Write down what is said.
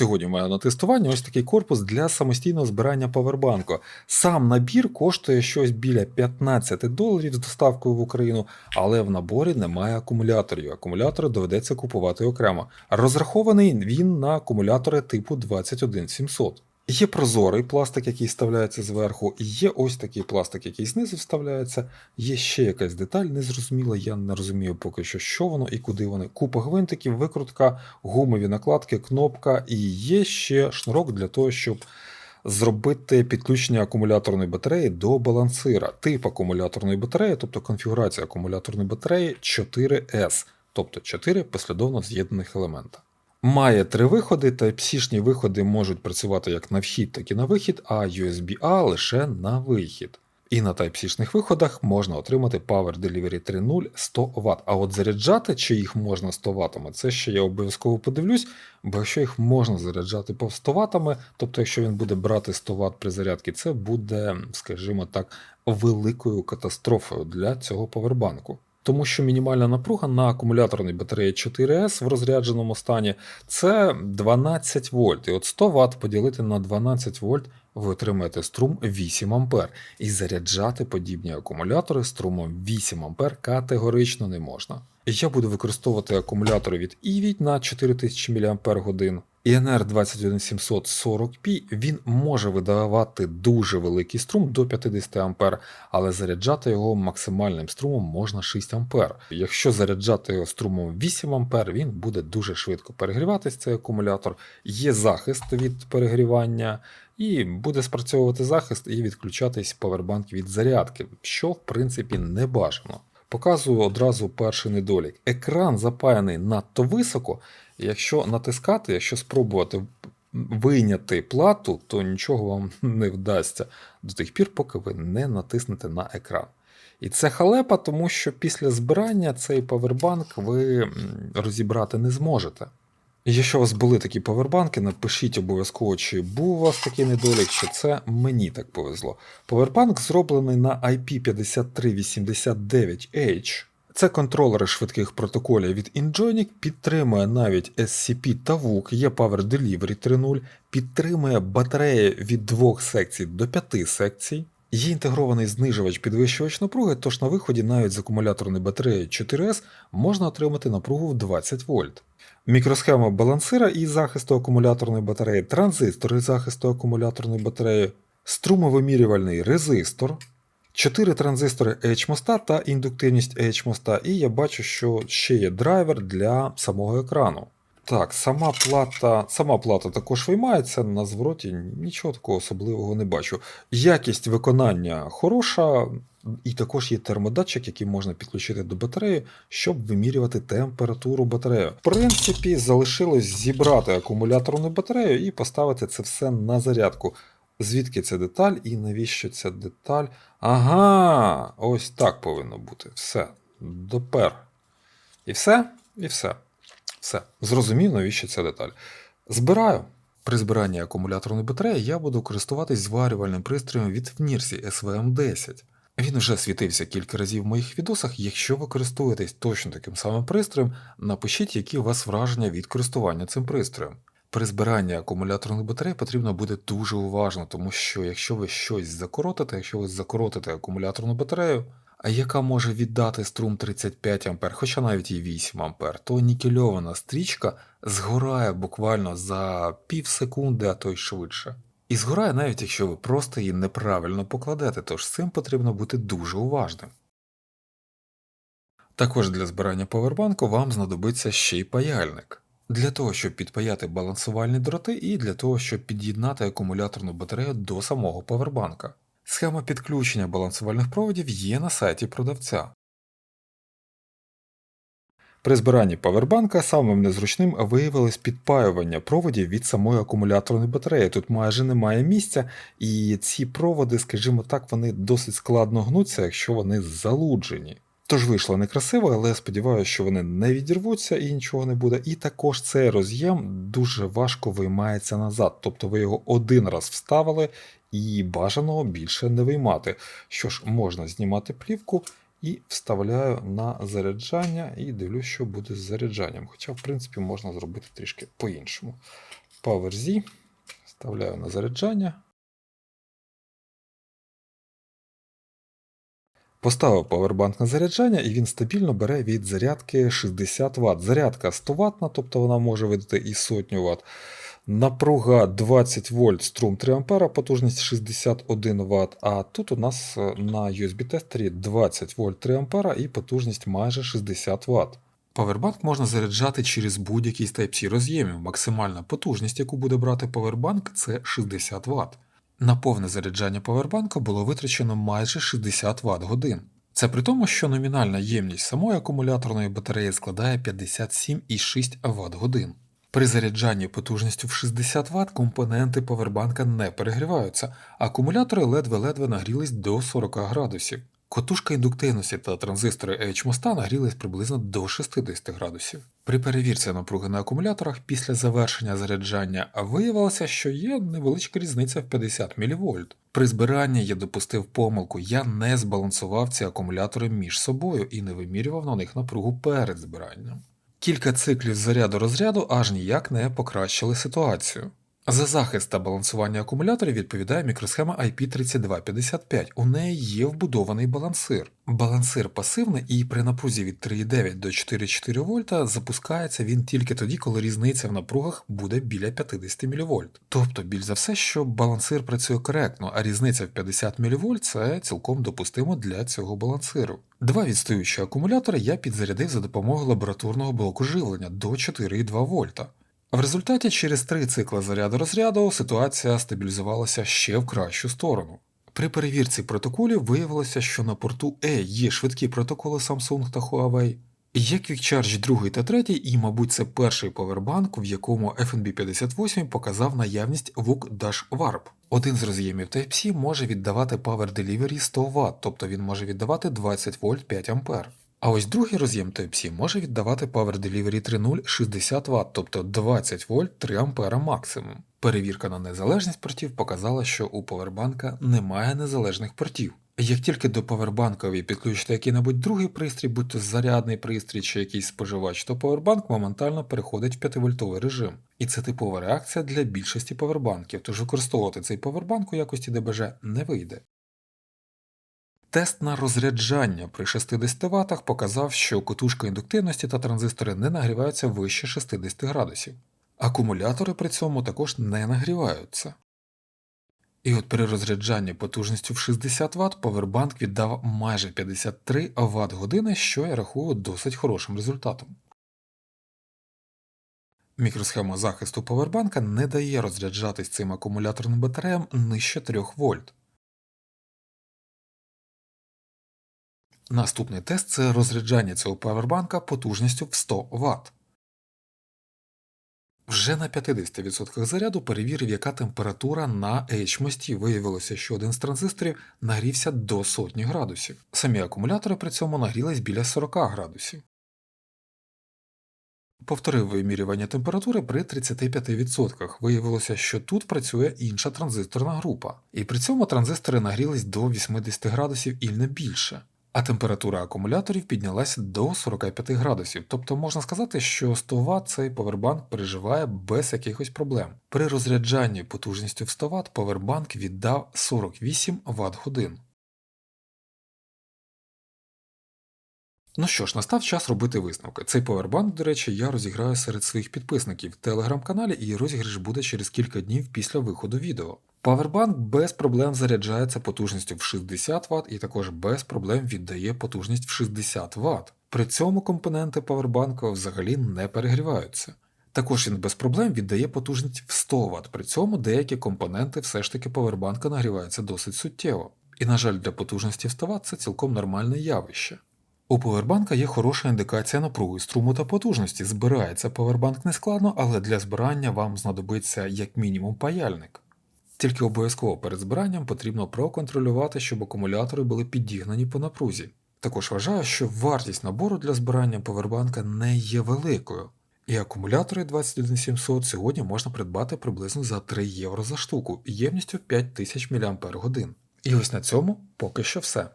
Сьогодні маю на тестуванні ось такий корпус для самостійного збирання павербанку. Сам набір коштує щось біля 15 доларів з доставкою в Україну, але в наборі немає акумуляторів. Акумулятори доведеться купувати окремо. Розрахований він на акумулятори типу 21700. Є прозорий пластик, який вставляється зверху, є ось такий пластик, який знизу вставляється. Є ще якась деталь, незрозуміла, я не розумію поки що, що воно і куди вони. Купа гвинтиків, викрутка, гумові накладки, кнопка, і є ще шнурок для того, щоб зробити підключення акумуляторної батареї до балансира. Тип акумуляторної батареї, тобто конфігурація акумуляторної батареї 4S, тобто 4 послідовно з'єднаних елемента. Має три виходи, Type-C-шні виходи можуть працювати як на вхід, так і на вихід, а USB-A лише на вихід. І на Type-C-шних виходах можна отримати Power Delivery 3.0 100 Вт. А от заряджати, чи їх можна 100 Вт, це ще я обов'язково подивлюсь, бо якщо їх можна заряджати по 100 Вт, тобто якщо він буде брати 100 Вт при зарядці, це буде, скажімо так, великою катастрофою для цього повербанку. Тому що мінімальна напруга на акумуляторній батареї 4С в розрядженому стані це 12 вольт. І от 100 Вт поділити на 12 вольт ви отримаєте струм 8 А. І заряджати подібні акумулятори струмом 8 А категорично не можна. Я буду використовувати акумулятори від EVIT на 4000 мАч. INR 21740P він може видавати дуже великий струм до 50 А, але заряджати його максимальним струмом можна 6 А. Якщо заряджати його струмом 8 А, він буде дуже швидко перегріватись цей акумулятор. Є захист від перегрівання, і буде спрацьовувати захист і відключатись павербанк від зарядки, що в принципі не бажано. Показую одразу перший недолік. Екран запаяний надто високо, якщо натискати, якщо спробувати вийняти плату, то нічого вам не вдасться до тих пір, поки ви не натиснете на екран. І це халепа, тому що після збирання цей павербанк ви розібрати не зможете. Якщо у вас були такі павербанки, напишіть обов'язково, чи був у вас такий недолік, що це мені так повезло. Павербанк зроблений на IP5389H. Це контролери швидких протоколів від Enjoynik, підтримує навіть SCP та VUC, є Power Delivery 3.0, підтримує батареї від двох секцій до п'яти секцій. Є інтегрований знижувач підвищувач напруги, тож на виході навіть з акумуляторної батареї 4S можна отримати напругу в 20 вольт. Мікросхема балансира і захисту акумуляторної батареї, транзистори захисту акумуляторної батареї, струмовимірювальний резистор, 4 транзистори H-моста та індуктивність H-моста, і я бачу, що ще є драйвер для самого екрану. Так, сама плата сама плата також виймається, на звороті нічого такого особливого не бачу. Якість виконання хороша, і також є термодатчик, який можна підключити до батареї, щоб вимірювати температуру батареї. В принципі, залишилось зібрати акумуляторну батарею і поставити це все на зарядку. Звідки ця деталь і навіщо ця деталь? Ага, ось так повинно бути. Все. Допер. І все, і все. Все. Зрозумів, навіщо ця деталь. Збираю. При збиранні акумуляторної батареї я буду користуватись зварювальним пристроєм від Внірсі SVM10. Він вже світився кілька разів в моїх відосах. Якщо ви користуєтесь точно таким самим пристроєм, напишіть, які у вас враження від користування цим пристроєм. При збиранні акумуляторних батарей потрібно бути дуже уважно, тому що якщо ви щось закоротите, якщо ви закоротите акумуляторну батарею, яка може віддати струм 35 А, хоча навіть і 8 А, то нікельована стрічка згорає буквально за пів секунди, а то й швидше. І згорає навіть якщо ви просто її неправильно покладете, тож з цим потрібно бути дуже уважним. Також для збирання повербанку вам знадобиться ще й паяльник. Для того, щоб підпаяти балансувальні дроти, і для того, щоб під'єднати акумуляторну батарею до самого повербанка. Схема підключення балансувальних проводів є на сайті продавця. При збиранні павербанка самим незручним виявилось підпаювання проводів від самої акумуляторної батареї. Тут майже немає місця, і ці проводи, скажімо так, вони досить складно гнуться, якщо вони залуджені. Тож вийшло некрасиво, але сподіваюся, що вони не відірвуться і нічого не буде. І також цей роз'єм дуже важко виймається назад. Тобто ви його один раз вставили і бажано більше не виймати. Що ж, можна знімати плівку і вставляю на заряджання і дивлюсь, що буде з заряджанням. Хоча, в принципі, можна зробити трішки по-іншому. PowerZ. Вставляю на заряджання. Поставив павербанк на заряджання, і він стабільно бере від зарядки 60 Вт. Зарядка 100 Вт, тобто вона може видати і сотню Вт. Напруга 20 вольт, струм 3 А, потужність 61 Вт. А тут у нас е, на USB-тестері 20 вольт 3 А і потужність майже 60 Вт. Павербанк можна заряджати через будь-який з Type-C роз'ємів. Максимальна потужність, яку буде брати павербанк, це 60 Вт. На повне заряджання павербанка було витрачено майже 60 Вт годин. Це при тому, що номінальна ємність самої акумуляторної батареї складає 57,6 Вт годин. При заряджанні потужністю в 60 Вт компоненти павербанка не перегріваються, акумулятори ледве-ледве нагрілись до 40 градусів. Котушка індуктивності та транзистори нагрілись приблизно до 60 градусів. При перевірці напруги на акумуляторах після завершення заряджання виявилося, що є невеличка різниця в 50 мВ. При збиранні я допустив помилку, я не збалансував ці акумулятори між собою і не вимірював на них напругу перед збиранням. Кілька циклів заряду розряду аж ніяк не покращили ситуацію. За захист та балансування акумуляторів відповідає мікросхема IP3255. У неї є вбудований балансир. Балансир пасивний і при напрузі від 3,9 до 4,4 вольта запускається він тільки тоді, коли різниця в напругах буде біля 50 мВ. Тобто, більш за все, що балансир працює коректно, а різниця в 50 мВ це цілком допустимо для цього балансиру. Два відстаючі акумулятори я підзарядив за допомогою лабораторного блоку живлення до 4,2 вольта. В результаті через три цикли заряду розряду ситуація стабілізувалася ще в кращу сторону. При перевірці протоколів виявилося, що на порту E є швидкі протоколи Samsung та Huawei. Є QuickCharge 2 та 3, і, мабуть, це перший повербанк, в якому FNB 58 показав наявність VOOC-Warp. Один з роз'ємів Type-C може віддавати Power Delivery 100 Вт, тобто він може віддавати 20 вольт 5 А. А ось другий роз'єм Type-C може віддавати Power Delivery 3.0 60 Вт, тобто 20 вольт 3 А максимум. Перевірка на незалежність портів показала, що у повербанка немає незалежних портів. Як тільки до повербанкові підключите який-небудь другий пристрій, будь то зарядний пристрій чи якийсь споживач, то повербанк моментально переходить в 5-вольтовий режим. І це типова реакція для більшості повербанків, тож використовувати цей повербанк у якості ДБЖ не вийде. Тест на розряджання при 60 Вт показав, що котушка індуктивності та транзистори не нагріваються вище 60 градусів. Акумулятори при цьому також не нагріваються. І от при розряджанні потужністю в 60 Вт повербанк віддав майже 53 Вт години, що я рахую досить хорошим результатом. Мікросхема захисту повербанка не дає розряджатись цим акумуляторним батареям нижче 3 вольт. Наступний тест це розряджання цього павербанка потужністю в 100 Вт. Вже на 50% заряду перевірив, яка температура на H-мості. Виявилося, що один з транзисторів нагрівся до сотні градусів. Самі акумулятори при цьому нагрілись біля 40 градусів. Повторив вимірювання температури при 35%. Виявилося, що тут працює інша транзисторна група, і при цьому транзистори нагрілись до 80 градусів і не більше. А температура акумуляторів піднялася до 45 градусів, тобто можна сказати, що 100 Вт цей повербанк переживає без якихось проблем. При розряджанні потужністю в 100 Вт повербанк віддав 48 Вт годин. Ну що ж, настав час робити висновки. Цей повербанк, до речі, я розіграю серед своїх підписників в телеграм-каналі, і розіграш буде через кілька днів після виходу відео. Павербанк без проблем заряджається потужністю в 60 Вт і також без проблем віддає потужність в 60 Вт. При цьому компоненти павербанку взагалі не перегріваються. Також він без проблем віддає потужність в 100 Вт, при цьому деякі компоненти все ж таки павербанка нагріваються досить суттєво. І, на жаль, для потужності в 100 Вт це цілком нормальне явище. У повербанка є хороша індикація напруги, струму та потужності. Збирається повербанк нескладно, але для збирання вам знадобиться як мінімум паяльник. Тільки обов'язково перед збиранням потрібно проконтролювати, щоб акумулятори були підігнані по напрузі. Також вважаю, що вартість набору для збирання повербанка не є великою, і акумулятори 21700 сьогодні можна придбати приблизно за 3 євро за штуку ємністю 5000 мАч. І ось на цьому поки що все.